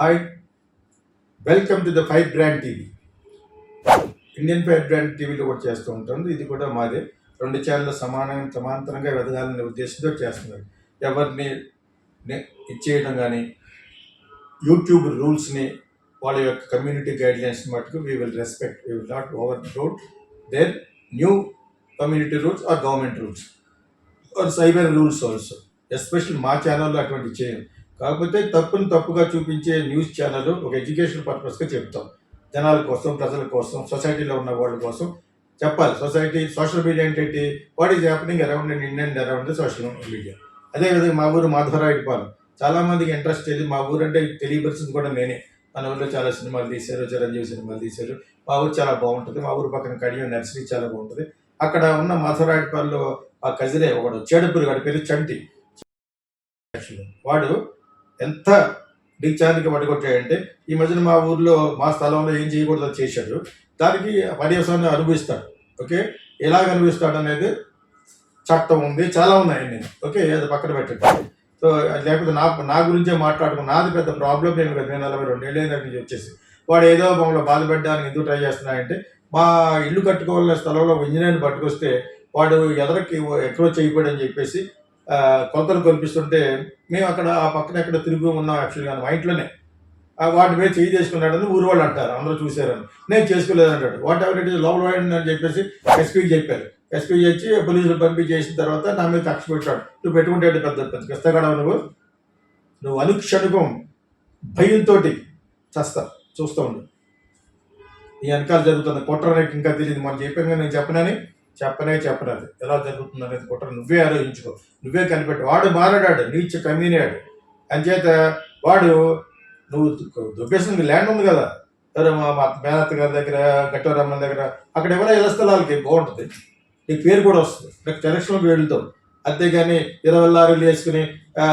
Hi welcome to the five brand TV Indian five brand టీవీలో కూడా చేస్తూ ఉంటుంది ఇది కూడా మాదే. రెండు ఛానల్ సమానం సమాంతరంగా వెదగాలనే ఉద్దేశంతో చేస్తున్నారు. ఎవరిని ఇచ్చేయడం కానీ యూట్యూబ్ రూల్స్ని వాళ్ళ యొక్క కమ్యూనిటీ గైడ్లైన్స్ మటుకు we will respect we will not over route their new community rules or government rules or cyber rules also especial మా ఛానల్లో అటువంటి చేయం కాకపోతే తప్పుని తప్పుగా చూపించే న్యూస్ ఛానల్ ఒక ఎడ్యుకేషన్ పర్పస్గా చెప్తాం. జనాల కోసం ప్రజల కోసం సొసైటీలో ఉన్న వాళ్ళ కోసం చెప్పాలి. సొసైటీ సోషల్ మీడియా ఏంటంటే what is happening around and Indian around social media. అదేవిధంగా మా ఊరు మాధవరాయుడిపాలెం చాలా చాలామందికి ఇంట్రెస్ట్ లేదు మా ఊరు అంటే తెలియపరిచింది కూడా నేనే. మన ఊళ్ళో చాలా సినిమాలు తీశారు చిరంజీవి సినిమాలు తీశారు. మా ఊరు చాలా బాగుంటుంది. మా ఊరు పక్కన కడియం నర్సరీ చాలా బాగుంటుంది. అక్కడ ఉన్న మాధవరాయుడిపాలెంలో ఆ కజిరే ఒకడు చేడపురి వాడి పేరు చంటి. వాడు ఎంత డిగ్చానికి పట్టుకొచ్చాయంటే ఈ మధ్యన మా ఊర్లో మా స్థలంలో ఏం చేయకూడదో చేశాడు దానికి పర్యవసాన్ని అనుభవిస్తాడు. ఓకే? ఎలాగ అనుభవిస్తాడు అనేది చట్టం ఉంది చాలా ఉన్నాయి నేను ఓకే? అది పక్కన పెట్టండి. సో లేకపోతే నా నా గురించే మాట్లాడుకున్న నాది పెద్ద ప్రాబ్లం ఏమి కదా నేను నలభై రెండు ఏళ్ళైన నుంచి వచ్చేసి. వాడు ఏదో మమ్మల్ని బాధపెట్టడానికి ఎందుకు ట్రై చేస్తున్నాయంటే మా ఇల్లు కట్టుకోవాలనే స్థలంలో ఇంజనీర్ని పట్టుకొస్తే వాడు ఎదరకి ఎక్కడో చేయకూడదని చెప్పేసి కొలతలు కనిపిస్తుంటే మేము అక్కడ ఆ పక్కన ఎక్కడ తిరుగు ఉన్నాం యాక్చువల్గా మా ఇంట్లోనే. వాటి మీద చేయి చేసుకున్నాడని ఊరు వాళ్ళు అంటారు. అందరూ చూశారని నేను చేసుకోలేదు అంటాడు. Whatever it is love lion అని చెప్పేసి ఎస్పీకి చెప్పారు. ఎస్పీ చేసి పోలీసులు పంపించేసిన తర్వాత నా మీద కక్ష పెట్టాడు. నువ్వు పెట్టుకుంటే పెద్ద పెద్ద కష్టగడవు నువ్వు? నువ్వు అనుక్షణకం భయంతో చస్తా చూస్తూ ఉండు. ఈ వెనకాల జరుగుతుంది కుట్ర నీకు ఇంకా తెలియదు. మనం చెప్పాను కానీ నేను చెప్పనని. చెప్పనే చెప్పరాదు ఎలా జరుగుతుంది అనేది కుట్ర నువ్వే ఆలోచించుకో. నువ్వే కనిపెట్టు. వాడు మారడాడు నీచ కమ్యూనియాడు. అంచేత వాడు నువ్వు దుబ్బేసిన ల్యాండ్ ఉంది కదా. సరే మా మా మేనత్త గారి దగ్గర గట్టవరమ్మ దగ్గర అక్కడ ఎవరో ఇళ్ళ స్థలాలకి బాగుంటుంది. నీకు పేరు కూడా వస్తుంది. నాకు సెలక్షన్కి వెళ్తావు అంతేగాని ఇరవై లారీలు వేసుకుని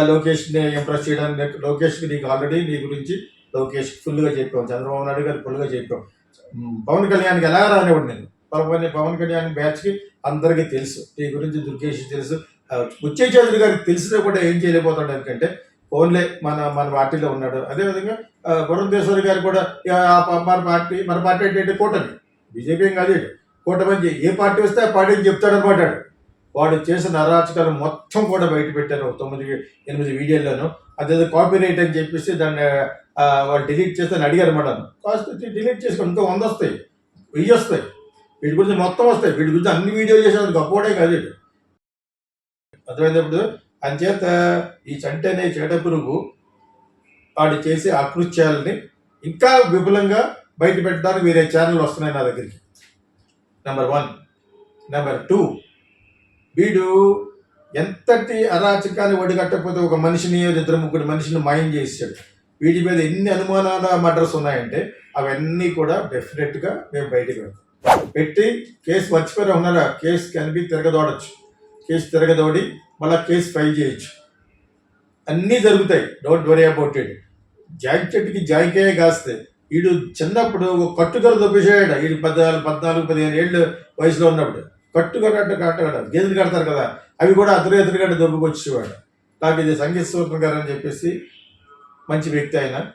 లోకేష్ని ఇంప్రెస్ చేయడానికి లోకేష్కి నీకు ఆల్రెడీ నీ గురించి లోకేష్ ఫుల్గా చెప్పాం. చంద్రబాబు నాయుడు గారు ఫుల్గా చెప్పాం. పవన్ కళ్యాణ్కి ఎలా రానివ్వండి నేను? పవన్ పవన్ కళ్యాణ్ బ్యాచ్కి అందరికీ తెలుసు. నీ గురించి దుర్గేష్ తెలుసు. ముచ్చే చౌదరి గారికి తెలిసినా కూడా ఏం చేయలేకపోతాడు ఎందుకంటే ఓన్లే మన మన పార్టీలో ఉన్నాడు. అదేవిధంగా ఆ, పురంధేశ్వరి గారు కూడా ఆ, మన పార్టీ మన పార్టీ ఏంటంటే కూటమి. బీజేపీ ఏం కాదు కూటమి ఏ పార్టీ వస్తే ఆ పార్టీ అని చెప్తాడనమాట వాడు. చేసిన అరాచకాలు మొత్తం కూడా బయట పెట్టారు తొమ్మిది ఎనిమిది వీడియోల్లోనూ. అదే కాపీ రైట్ అని చెప్పేసి దాన్ని వాళ్ళు డిలీట్ చేస్తే అని అడిగారు మేడం కాస్త డిలీట్ చేసుకొని ఇంకా వంద వస్తాయి. వెయ్యి వస్తాయి. వీటి గురించి మొత్తం వస్తాయి. వీటి గురించి అన్ని వీడియోలు చేసేది గొప్పవాడే కాదు వీడు. అర్థమైనప్పుడు అంచేత ఈ చంటనే అనే పురుగు వాడు చేసే అకృత్యాలని ఇంకా విపులంగా బయట పెట్టడానికి వేరే ఛానల్ వస్తున్నాయి నా దగ్గరికి. నెంబర్ వన్ నెంబర్ టూ వీడు ఎంతటి అరాచకాన్ని ఒడిగట్టకపోతే ఒక మనిషిని ఇద్దరు ముగ్గురు మనిషిని మాయం చేసాడు వీటి మీద ఎన్ని అనుమానాల మర్డర్స్ ఉన్నాయంటే అవన్నీ కూడా డెఫినెట్గా మేము బయటికి వెళ్తాం. పెట్టి కేసు మర్చిపోయి ఉన్నారా? కేసు కనిపి తిరగదోడచ్చు. కేసు తిరగదోడి మళ్ళీ కేసు ఫైల్ చేయొచ్చు. అన్నీ జరుగుతాయి. Don't worry about it. Joint చెట్టుకి జాయికాయ కాస్తే వీడు చిన్నప్పుడు ఒక కట్టుకర దొబ్బేసాడు వీడు పద్నాలుగు పద్నాలుగు పదిహేను ఏళ్ళు వయసులో ఉన్నప్పుడు. కట్టుకరట్టు కట్టగడ గేదెలు కడతారు కదా అవి కూడా అతను ఎదురుగడ్డ దొబ్బుకొచ్చేవాడు. నాకు ఇది సంగీత సూత్రం గారు అని చెప్పేసి మంచి వ్యక్తి ఆయన.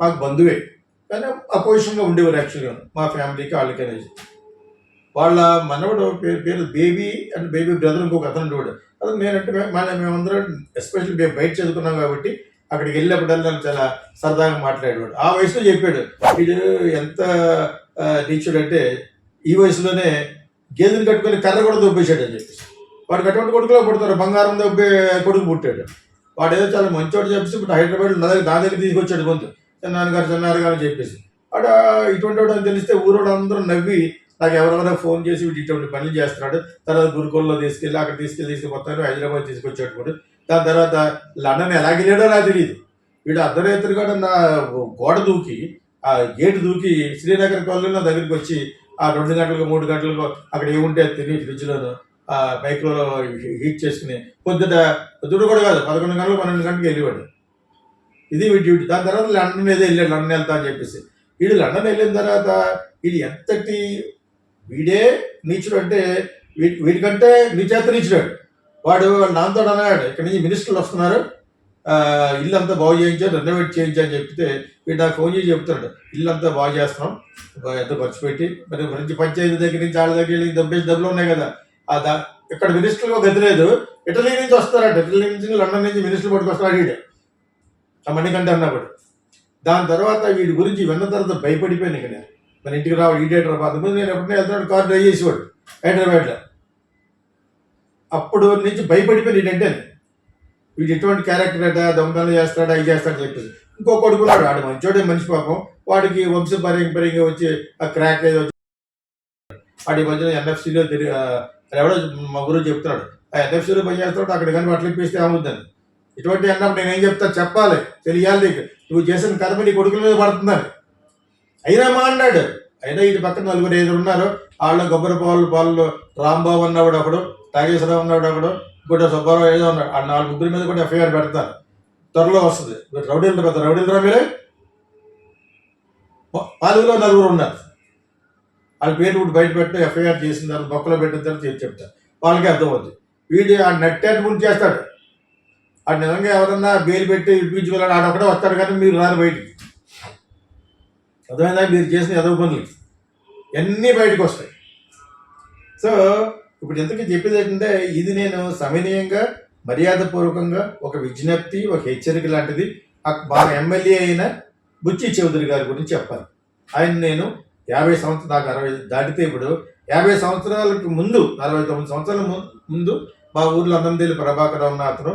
మాకు బంధువే. కానీ అపోజిషన్గా ఉండేవారు యాక్చువల్గా మా ఫ్యామిలీకి వాళ్ళకి అనేది వాళ్ళ మనవడు పేరు పేరు బేబీ అండ్ బేబీ బ్రదర్ ఇంకొక అతను ఉండేవాడు. అతను నేనంటే మన మేమందరం ఎస్పెషల్లీ మేము బయట చదువుకున్నాం కాబట్టి అక్కడికి వెళ్ళినప్పుడల్లా చాలా సరదాగా మాట్లాడేవాడు. ఆ వయసులో చెప్పాడు వీడు ఎంత ఆ, నీచుడు అంటే ఈ వయసులోనే గేదెలు కట్టుకొని కర్ర కూడా దొబ్బేశాడు అని చెప్పేసి. వాడు కట్టుబడి కొడుకులో పుడతారు బంగారం దొబ్బే కొడుకు పుట్టాడు. వాడు ఏదో చాలా మంచోడు చెప్పేసి ఇప్పుడు హైదరాబాద్ నా దగ్గర నా దగ్గర తీసుకొచ్చాడు గారు చిన్నాన్నగారు గారు అని చెప్పేసి. వాడు ఇటువంటి వాడు అని తెలిస్తే ఊరోడు అందరూ నవ్వి నాకు ఎవరెవరో ఫోన్ చేసి వీటి ఇటువంటి పనులు చేస్తున్నాడు. తర్వాత గురుకుల్లో తీసుకెళ్ళి అక్కడ తీసుకెళ్ళి తీసుకుపోతారు హైదరాబాద్ తీసుకొచ్చేటప్పుడు దాని తర్వాత లండన్ ఎలా వెళ్ళాడో నాకు తెలియదు వీడు అర్ధరాత్రి కూడా నా గోడ దూకి ఆ గేటు దూకి శ్రీనగర్ కాలనీలో దగ్గరికి వచ్చి ఆ రెండు గంటలకు మూడు గంటలకు అక్కడ ఏముంటే తిని ఫ్రిడ్జ్లోను ఆ మైక్రోలో హీట్ చేసుకుని పొద్దుట పొద్దుట కూడా కాదు పదకొండు గంటలు పన్నెండు గంటలకు వెళ్ళేవాడు. ఇది వీడి డ్యూటీ. దాని తర్వాత లండన్ ఏదో వెళ్ళాడు లండన్ వెళ్తా అని చెప్పేసి. వీడు లండన్ వెళ్ళిన తర్వాత వీడు ఎంతటి వీడే నీచుడు అంటే వీడి వీడికంటే నీచేత నీచుడాడు. వాడు నాన్నతో అన్నాడు ఇక్కడ నుంచి మినిస్టర్లు వస్తున్నారు. ఇల్లు అంతా బాగు చేయించారు రెనోవేట్ చేయించని చెప్తే వీడు నాకు ఫోన్ చేసి చెప్తున్నాడు. ఇల్లు అంతా బాగు చేస్తున్నాం. ఎంత ఖర్చు పెట్టి మరి మంచి పంచాయతీ దగ్గర నుంచి వాళ్ళ దగ్గర నుంచి డబ్బేసి డబ్బులు ఉన్నాయి కదా. ఆ దా ఇక్కడ మినిస్టర్లు గది లేదు. ఇటలీ నుంచి వస్తారట. ఇటలీ నుంచి లండన్ నుంచి మినిస్టర్ పట్టుకొస్తాడు వీడు మణికంఠ అన్నప్పుడు దాని తర్వాత వీడి గురించి విన్న తర్వాత భయపడిపోయాను ఇక నేను. మన ఇంటికి రావాలి ఈడేటర్ అంతకుముందు నేను ఎప్పుడైనా వెళ్తున్నాడు కార్ డ్రైవ్ చేసేవాడు హైదరాబాద్లో. అప్పుడు నుంచి భయపడిపోయి ఏంటంటే వీడు ఎటువంటి క్యారెక్టర్ అట దొంగతనం చేస్తాడా ఇది చేస్తాడని చెప్పేసి. ఇంకో కొడుకున్నాడు ఆడు మంచోడే మనిషి పాపం. వాడికి వంశ పరంపరంగా వచ్చి ఆ క్రాక్ ఏదో వచ్చి వాడి మధ్యన ఎన్ఎఫ్సీలో తిరిగి ఎవడో మా గురువు చెప్తున్నాడు. ఆ ఎన్ఎఫ్సీలో పని చేస్తాడు అక్కడ కానీ అట్లా ఇప్పిస్తే ఏమవుద్దని ఇటువంటి అన్నప్పుడు నేనేం చెప్తా? చెప్పాలి. తెలియాలి నీకు. నువ్వు చేసిన కర్మ నీ కొడుకుల మీద పడుతుందని. అయినా మా అన్నాడు. అయినా ఇటు పక్కన నలుగురు ఐదు ఉన్నారు. వాళ్ళ కొబ్బరి పాలు పాలు రాంబాబు అన్నవాడు ఒకడు నాగేశ్వరరావు అన్నవాడు ఒకడు ఇంకోటి సుబ్బారావు ఏదో ఉన్నాడు. ఆ నాలుగు ముగ్గురి మీద కూడా ఎఫ్ఐఆర్ పెడతారు. త్వరలో వస్తుంది. మీరు రౌడీలు పెద్ద రౌడీలు రా మీరే నలుగురు ఉన్నారు. వాళ్ళ పేరు ఇప్పుడు బయట పెట్టి ఎఫ్ఐఆర్ చేసిన తర్వాత బొక్కలో పెట్టిన తర్వాత చెప్తారు వాళ్ళకి అర్థమవుతుంది వీడు ఆ నెట్టేట గురించి చేస్తాడు. ఆ నిజంగా ఎవరన్నా బెయిల్ పెట్టి ఇప్పించుకోవాలని ఆడొక్కడే వస్తాడు కానీ మీరు రారు బయటికి. అర్థమైందా? మీరు చేసిన ఎదవ పనులు. అన్నీ బయటకు వస్తాయి. సో ఇప్పుడు ఇంతకీ చెప్పేది ఏంటంటే ఇది నేను సమనీయంగా మర్యాదపూర్వకంగా ఒక విజ్ఞప్తి ఒక హెచ్చరిక లాంటిది మా ఎమ్మెల్యే అయిన బుచ్చి చౌదరి గారి గురించి చెప్పాలి. ఆయన నేను యాభై సంవత్సరాలు నాకు అరవై దాటితే ఇప్పుడు యాభై సంవత్సరాలకు ముందు నలభై తొమ్మిది సంవత్సరాల ముందు మా ఊర్లో అందందేలి ప్రభాకర్ ఉన్న అతను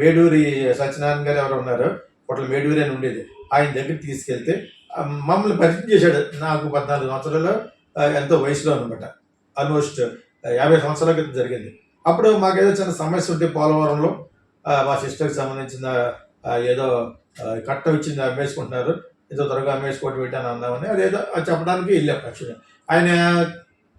మేడూరి సత్యనారాయణ గారు ఎవరు ఉన్నారు హోటల్ మేడూరి అని ఉండేది. ఆయన దగ్గరికి తీసుకెళ్తే మమ్మల్ని పరిచయం చేశాడు. నాకు పద్నాలుగు సంవత్సరాలు ఎంతో వయసులో అనమాట ఆల్మోస్ట్ యాభై సంవత్సరాల క్రితం జరిగింది. అప్పుడు మాకేదో చిన్న సమస్య ఉంటే పోలవరంలో మా సిస్టర్కి సంబంధించిన ఏదో కట్ట ఇచ్చింది అమ్మేసుకుంటున్నారు. ఏదో త్వరగా అమ్మేసుకోవటం పెట్టాను అందామని అదేదో చెప్పడానికి వెళ్ళాం యాక్చువల్గా. ఆయన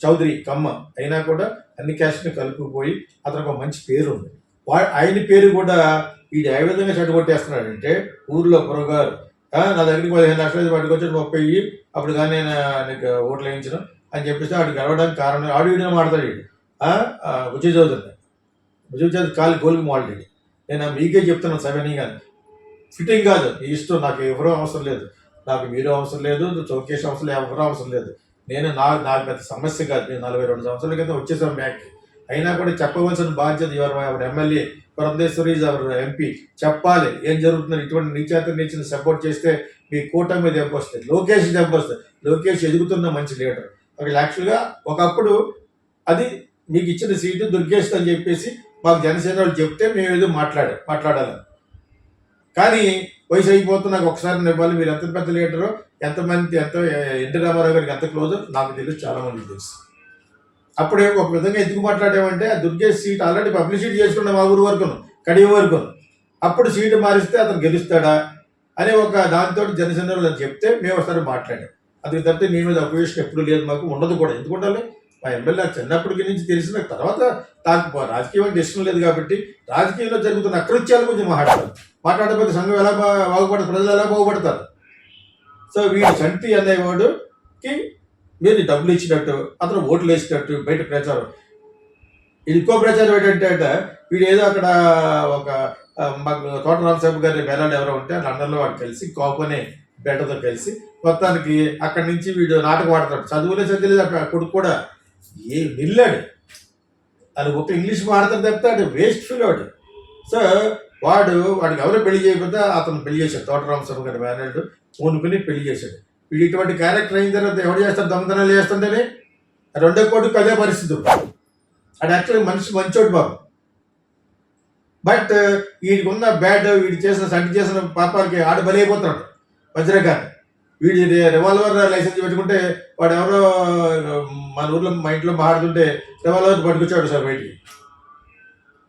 చౌదరి కమ్మ అయినా కూడా అన్ని క్యాస్ట్ని కలుపుకుపోయి అతనికి ఒక మంచి పేరు ఉంది ఆయన పేరు కూడా ఇది ఏ విధంగా చెడగొట్టేస్తున్నాడంటే ఊర్లో పురగారు. నా దగ్గరికి పదిహేను లక్షలు పట్టుకొచ్చి ముప్పై అప్పుడు కానీ నేను నీకు ఓట్లు వేయించిన అని చెప్పేసి ఆడు గెలవడానికి కారణం ఆడు వీడియో మాడతాడు వీడు. ఆ, ఆ, చదువు చౌదరి. కాలు గోల్కి మాడలేడు నేను మీకే చెప్తున్నాను సెవెన్ కానీ ఫిట్టింగ్ కాదు. మీ ఇష్టం. నాకు ఎవరో అవసరం లేదు. నాకు మీరు అవసరం లేదు. చౌకేష్ అవసరం లేదు. ఎవరో అవసరం లేదు. నేను నా నాకు పెద్ద సమస్య కాదు. నేను నలభై రెండు సంవత్సరాల క్రితం వచ్చేసాను బ్యాంక్కి. అయినా కూడా చెప్పవలసిన బాధ్యత ఎవరు ఎవరు ఎమ్మెల్యే పురంధేశ్వరి ఎవరు ఎంపీ చెప్పాలి. ఏం జరుగుతుందని ఇటువంటి నీచేత నీచిన సపోర్ట్ చేస్తే మీ కూటమి మీద వస్తుంది. లోకేష్ దెబ్బ లోకేష్ ఎదుగుతున్న మంచి లీడర్. అక్కడ యాక్చువల్గా ఒకప్పుడు అది మీకు ఇచ్చిన సీటు దుర్గేష్ అని చెప్పేసి మాకు జనసేన వాళ్ళు చెప్తే మేము ఏదో మాట్లాడే మాట్లాడాలి. కానీ వయసు అయిపోతే నాకు ఒకసారి నివ్వాలి మీరు ఎంత పెద్ద లీడరు ఎంతమంది ఎంత ఎన్టీ రామారావు గారికి ఎంత క్లోజ్ నాకు తెలుసు చాలామంది తెలుసు. అప్పుడే ఒక విధంగా ఎందుకు మాట్లాడామంటే ఆ దుర్గేష్ సీట్ ఆల్రెడీ పబ్లిసిటీ చేసుకున్న మా ఊరు వరకు కడియ వరకు అప్పుడు సీటు మారిస్తే అతను గెలుస్తాడా అనే ఒక దాంతో జనసేన చెప్తే మేము ఒకసారి మాట్లాడాం. అది తప్పితే మీ మీద అపోజిషన్ ఎప్పుడు లేదు మాకు ఉండదు కూడా. ఎందుకు మా ఎమ్మెల్యే చిన్నప్పటికి నుంచి తెలిసిన తర్వాత నాకు రాజకీయం అంటే ఇష్టం లేదు కాబట్టి రాజకీయంలో జరుగుతున్న అకృత్యాల గురించి మాట్లాడతారు మాట్లాడకపోతే సంఘం ఎలా బాగుపడతారు? ప్రజలు ఎలా బాగుపడతారు? సో వీడు చంటి అనేవాడుకి మీరు డబ్బులు ఇచ్చినట్టు అతను ఓట్లు వేసినట్టు బయట ప్రచారం. ఇది ఇంకో ప్రచారం ఏంటంటే వీడు ఏదో అక్కడ ఒక మాకు తోట రామసాబు గారి బేలాడు ఎవరో ఉంటే లండన్లో వాడు కలిసి కోపనే బెట్టతో కలిసి మొత్తానికి అక్కడి నుంచి వీడు నాటకం ఆడతాడు. చదువులే చదివలేదు అక్కడ కొడుకు కూడా. ఏ నిల్లాడు. అది ఒక ఇంగ్లీష్ మాడతాడు తప్పితే వేస్ట్ ఫీల్ వాడు. సో వాడు వాడికి ఎవరో పెళ్ళి చేయకపోతే అతను పెళ్ళి చేశాడు. తోట రామసాబు గారి మేనల్డ్ పూనుకుని పెళ్ళి చేశాడు. వీడు ఇటువంటి క్యారెక్టర్ అయిన తర్వాత ఎవడు చేస్తాడు? దొంగతనాలు చేస్తుంటేనే రెండో కోటికి అదే పరిస్థితి అది యాక్చువల్లీ మనిషి మంచోడు బాబు. బట్ uh, వీడికి ఉన్న బ్యాడ్ వీడు చేసిన సంటి చేసిన పాపాలకి ఆడ బలైపోతున్నాడు. వజ్రకాంత్ వీడి రివాల్వర్ లైసెన్స్ పెట్టుకుంటే వాడు ఎవరో uh, మన ఊర్లో మా ఇంట్లో మాట్లాడుతుంటే రివాల్వర్ పట్టుకొచ్చాడు సార్ బయటికి.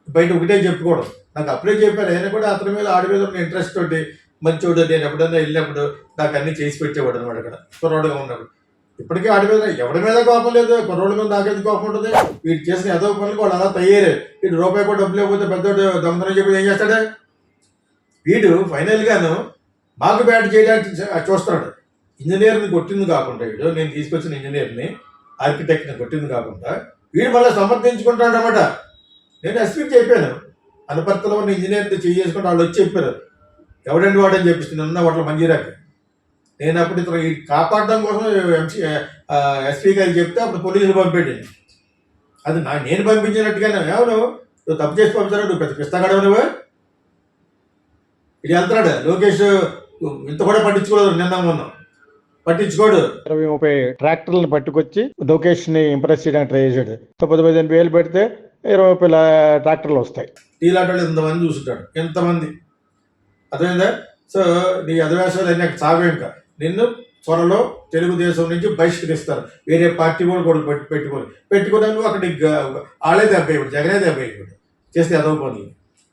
బయట ఒకటే చెప్పుకోవడం. నాకు అప్పుడే చెప్పాను అయినా కూడా అతని మీద ఆడి మీద ఉన్న ఇంట్రెస్ట్ తోటి మంచోడు నేను ఎప్పుడైనా వెళ్ళినప్పుడు నాకు అన్ని చేసి పెట్టేవాడు అనమాట అక్కడ. కుర్రోడుగా ఉన్నప్పుడు. ఇప్పటికీ ఆడి మీద ఎవడి మీద కోపం లేదు. కుర్రోడి మీద నాకేది కోపం ఉంటుంది? వీడు చేసిన ఏదో పనులకు వాళ్ళు అలా తయ్యారు వీడు రూపాయి కూడా డబ్బులు లేకపోతే పెద్దోడు దొంగతనం చెప్పి ఏం చేస్తాడు? వీడు ఫైనల్గాను మాకు బ్యాట్ చేయడానికి చూస్తాడు. చూస్తున్నాడు ఇంజనీర్ని కొట్టింది కాకుండా వీడు నేను తీసుకొచ్చిన ఇంజనీర్ని ఆర్కిటెక్ట్ని కొట్టింది కాకుండా వీడు మళ్ళీ సమర్థించుకుంటాడు అనమాట. నేను ఎస్పీకి చెప్పాను. అనపర్తలో ఉన్న ఇంజనీర్ని చేసుకుంటే వాళ్ళు వచ్చి చెప్పారు. ఎవడండి వాడని చెప్పేసి నిన్న వాటిలో మంజీరాకి నేను అప్పుడు ఇతను కాపాడడం కోసం ఎంసీ ఎస్పీ గారికి చెప్తే అప్పుడు పోలీసులు పంపేటి అది నా నేను పంపించినట్టుగానే ఎవరు? నువ్వు తప్పు చేసి పంపించాడు నువ్వు పెద్ద పిస్తాగడవు నువ్వు? ఇది వెళ్తున్నాడు. లోకేష్ ఇంత కూడా పట్టించుకోలేదు. నిన్న మొన్న. పట్టించుకోడు. ఇరవై ముప్పై ట్రాక్టర్లను పట్టుకొచ్చి లోకేష్ని ఇంప్రెస్ చేయడానికి ట్రై చేశాడు. పది పదిహేను వేలు పెడితే ఇరవై ముప్పై ట్రాక్టర్లు వస్తాయి. నీలాంటి వాళ్ళు ఇంతమంది చూసుంటాడు ఎంతమంది అర్థమైందా? సో నీ అధివేశాలు అన్నీ అక్కడ ఇంకా నిన్ను త్వరలో తెలుగుదేశం నుంచి బహిష్కరిస్తారు. వేరే పార్టీ కూడా కూడా పెట్టి పెట్టుకొని పెట్టుకోవడానికి అక్కడ వాళ్ళే దెబ్బ ఇప్పుడు జగనే దెబ్బ చేస్తే అదవ పనులు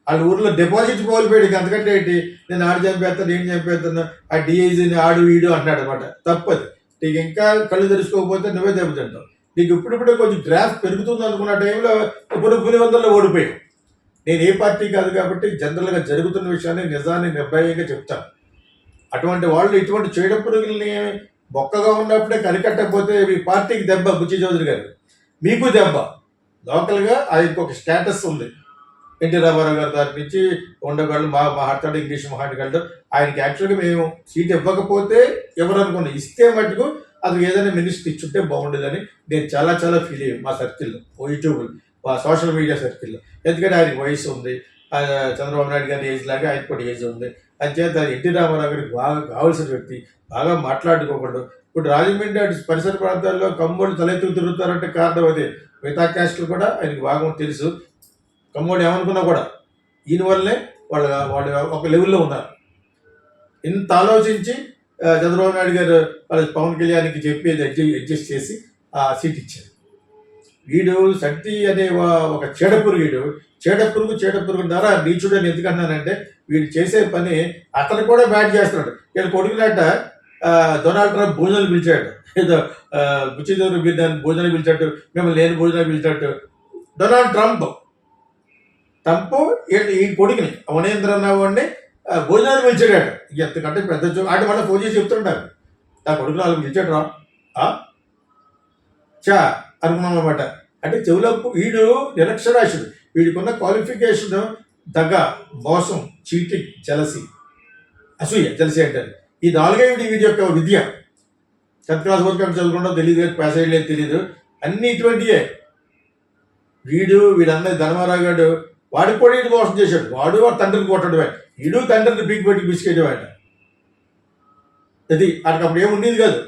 వాళ్ళ ఊర్లో డిపాజిట్ కోల్పోయాడు అంతకంటే ఏంటి? నేను ఆడు చంపేస్తాను నేను చంపేస్తాను ఆ డిఐజీని ఆడు వీడు అంటున్నాడు అనమాట తప్పదు. నీకు ఇంకా కళ్ళు తెరుచుకోకపోతే నువ్వే దెబ్బతింటావు నీకు ఇప్పుడిప్పుడే కొంచెం గ్రాఫ్ పెరుగుతుంది అనుకున్న టైంలో ఇప్పుడు పులివందల్లో ఓడిపోయావు. నేను ఏ పార్టీ కాదు కాబట్టి జనరల్గా జరుగుతున్న విషయాన్ని నిజాన్ని నిర్భయంగా చెప్తాను. అటువంటి వాళ్ళు ఇటువంటి చేయడం పురుగుల్ని బొక్కగా ఉన్నప్పుడే కనికట్టకపోతే మీ పార్టీకి దెబ్బ బుచ్చి చౌదరి గారు. మీకు దెబ్బ. లోకల్గా ఆయనకు ఒక స్టేటస్ ఉంది. ఎన్టీ రామారావు గారి తరఫు నుంచి ఉండగలడు మా మాట్లాడు ఇంగ్లీష్ మాట్లాడగలడు ఆయనకి యాక్చువల్గా మేము సీట్ ఇవ్వకపోతే ఎవరనుకున్నాం ఇస్తే మటుకు అది ఏదైనా మినిస్టర్ ఇచ్చుంటే బాగుండేదని నేను చాలా చాలా ఫీల్ అయ్యాను మా సర్కిల్లో యూట్యూబ్ సోషల్ మీడియా సర్కిల్లో. ఎందుకంటే ఆయనకి వయసు ఉంది. చంద్రబాబు నాయుడు గారి ఏజ్ లాగా ఆయన కూడా ఏజ్ ఉంది. అంచేత ఎన్టీ రామారావు గారికి బాగా కావాల్సిన వ్యక్తి బాగా మాట్లాడుకోకూడదు. ఇప్పుడు రాజమండ్రి అటు పరిసర ప్రాంతాల్లో కమ్మోళ్ళు తలెత్తుకు తిరుగుతారంటే కారణం అదే. మిగతా క్యాస్టులు కూడా ఆయనకి బాగా తెలుసు. కమ్మోడు ఏమనుకున్నా కూడా దీని వల్లే వాళ్ళ వాళ్ళు ఒక లెవెల్లో ఉన్నారు. ఇంత ఆలోచించి చంద్రబాబు నాయుడు గారు వాళ్ళ పవన్ కళ్యాణ్కి చెప్పి అడ్జస్ట్ చేసి ఆ సీట్ ఇచ్చారు. వీడు శక్తి అనే ఒక చీడపురుగుడు చీడపురుగు చీడపురుగు ద్వారా నీచుడు అని ఎందుకన్నానంటే వీడు చేసే పని అతను కూడా బ్యాట్ చేస్తున్నాడు. వీళ్ళు కొడుకునట్ట డొనాల్డ్ ట్రంప్ భోజనాలు పిలిచాడు. ఏదో బుచ్చిదేవుడు మీరు భోజనాలు పిలిచాడు మిమ్మల్ని లేని భోజనాలు పిలిచాడు. డొనాల్డ్ ట్రంప్ ట్రంప్ ఈ- ఈ కొడుకుని అవనేంద్ర అన్నవాడిని భోజనాలు పిలిచాడు ఎంతకంటే పెద్ద జో- ఆడు మళ్ళీ ఫోన్ చేసి చెప్తుంటారు నా కొడుకుని వాళ్ళు పిలిచాడు రా చా అనుకున్నాం అనమాట అంటే చెవులో వీడు నిరక్షరాశుడు వీడికున్న క్వాలిఫికేషన్ దగ్గ మోసం చీటింగ్ జలసి అసూయ జలసి అంటారు. ఈ నాలుగే వీడి వీడి యొక్క విద్య. టెన్త్ క్లాస్ వరకు అక్కడ చదువుకుంటాం తెలియదు పాస్ అయ్యలేదు తెలియదు అన్ని ఇటువంటివే వీడు వీడన్న ధర్మారావు గారు వాడు కూడా వీడు మోసం చేశాడు. వాడు వాడు తండ్రిని కొట్టడు వీడు తండ్రిని పీక్ పెట్టి బిస్కెట్ అది అక్కడ అప్పుడు ఏముండేది కాదు.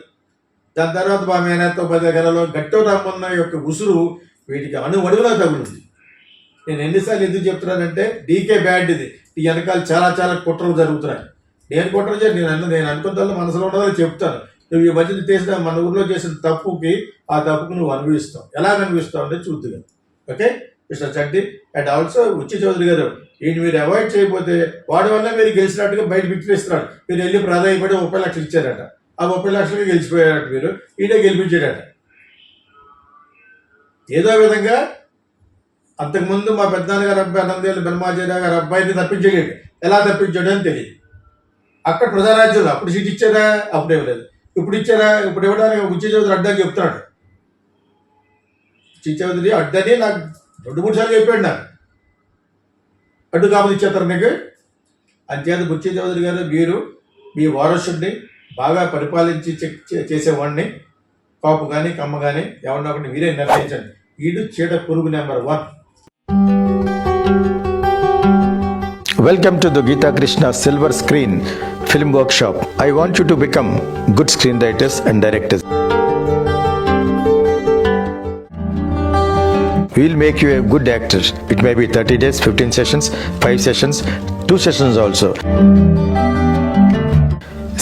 దాని తర్వాత మా మేనత్తో పది ఎకరాలో గట్టో రామన్న యొక్క ఉసురు వీటికి అణు తగులుంది. నేను ఎన్నిసార్లు ఎందుకు చెప్తున్నానంటే డీకే బ్యాడ్ ఇది. ఈ వెనకాల చాలా చాలా కుట్రలు జరుగుతున్నాయి. నేను కుట్ర చేసి నేను అన్న నేను అనుకున్న మనసులో ఉండదని చెప్తాను. నువ్వు ఈ మధ్యన చేసిన మన ఊర్లో చేసిన తప్పుకి ఆ తప్పుకు నువ్వు అనుభవిస్తావు. ఎలా అనుభవిస్తావు అంటే చూద్దుగా. Okay? Mister Chanti and also ఉచ్చి Chowdary గారు ఈయన మీరు అవాయిడ్ చేయకపోతే వాడి వల్ల మీరు గెలిచినట్టుగా బయట విక్రయిస్తున్నాడు మీరు వెళ్ళి ప్రాధాన్యపడి ముప్పై లక్షలు ఇచ్చారట. ఆ ముప్పై లక్షలకి గెలిచిపోయారట మీరు. ఈడే గెలిపించాడట ఏదో విధంగా అంతకుముందు మా పెద్దనాన్నగారు అబ్బాయి అనందేళ్ళు బ్రహ్మాచార్య గారు అబ్బాయిని తప్పించలేడు ఎలా తప్పించాడు అని తెలియదు అక్కడ ప్రజారాజ్యంలో అప్పుడు సీట్ ఇచ్చారా? అప్పుడు ఇవ్వలేదు ఇప్పుడు ఇచ్చారా? ఇప్పుడు ఇవ్వడానికి ఉచ్చి చౌదరి అడ్డని చెప్తున్నాడు. ఉచ్చి చౌదరి అడ్డని నాకు రెండు మూడు సార్లు చెప్పాడు నాకు. అడ్డు కాపులు ఇచ్చేస్తారు నీకు అంచేత బుచ్చి చౌదరి గారు మీరు మీ వారసుడిని బాగా పరిపాలించి చెక్ చే- చేసేవాడిని కాపు కానీ కమ్మ కానీ ఎవరినో ఒకటి మీరే నిర్ణయించండి వీడు చీడ పురుగు number one Welcome to the Geeta Krishna Silver Screen Film Workshop. I want you to become good screenwriters and directors. We'll make you a good actor. It may be 30 days, 15 sessions, 5 sessions, 2 sessions also.